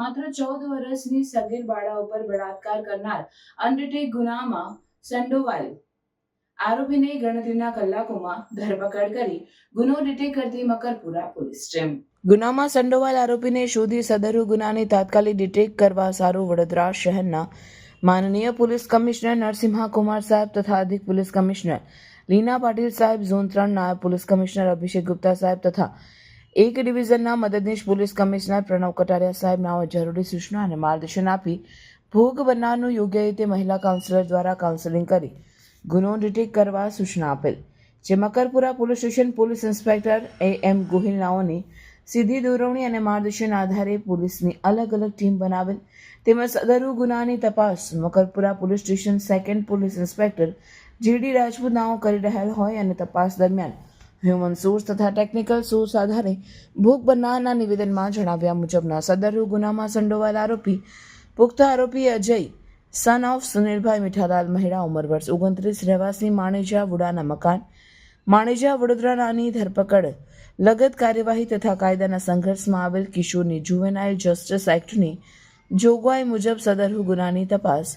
માત્ર ચૌદ વર્ષની સગીર બાળા ઉપર બળાત્કાર કરનાર અનડિટેક ગુનામાં સંડોવાયેલ આરોપીને ગણતરીના કલાકોમાં ધરપકડ કરી ગુનો ડિટેક કરતી મકરપુરા પોલીસ ટીમ. ગુનામાં સંડોવાયેલ આરોપીને શોધી સદરુ ગુનાની તાત્કાલિક ડિટેક કરવા સારું વડોદરા શહેરના માનનીય પોલીસ કમિશનર નરસિંહા કુમાર સાહેબ તથા અધિક પોલીસ કમિશનર લીના પાટીલ સાહેબ ઝોન ત્રણ નાયબ પોલીસ કમિશનર અભિષેક ગુપ્તા સાહેબ તથા એક ડિવિઝનના મદદનીશ પોલીસ કમિશનર પ્રણવ કટારિયા સાહેબ નાઓ જરૂરી સૂચના અને માર્ગદર્શન આપી ભોગ બનાવનું યોગ્ય રીતે મહિલા કાઉન્સિલર દ્વારા કાઉન્સેલિંગ કરી ગુનો ડિટેક કરવા સૂચના આપેલ. જે Makarpura police station police inspector A M Gohil નાઓની સીધી દોરવણી અને માર્ગદર્શન આધારે પોલીસની અલગ અલગ ટીમ બનાવેલ. તેમજ સદરુ ગુનાની તપાસ Makarpura police station second police inspector GD Rajput નાઓ કરી રહેલ હોય અને તપાસ દરમિયાન હ્યુમન સોર્સ તથા ટેકનિકલ સોર્સ આધારે ભોગ બનનારના નિવેદનમાં જણાવ્યા મુજબના સદર ગુનામાં સંડોવાયેલ આરોપી, પુખ્ત આરોપી અજય સન ઓફ સુનિલભાઈ મીઠાલાલ મહિડા ઉંમર વર્ષ ઓગણત્રીસ, રહેવાસી માણેજા વુડાના મકાન, માણેજા વડોદરાનાની ધરપકડ, લગત કાર્યવાહી તથા કાયદાના સંઘર્ષમાં આવેલ કિશોરની જુવેનાઇલ જસ્ટિસ એક્ટની જોગવાઈ મુજબ સદરહુ ગુનાની તપાસ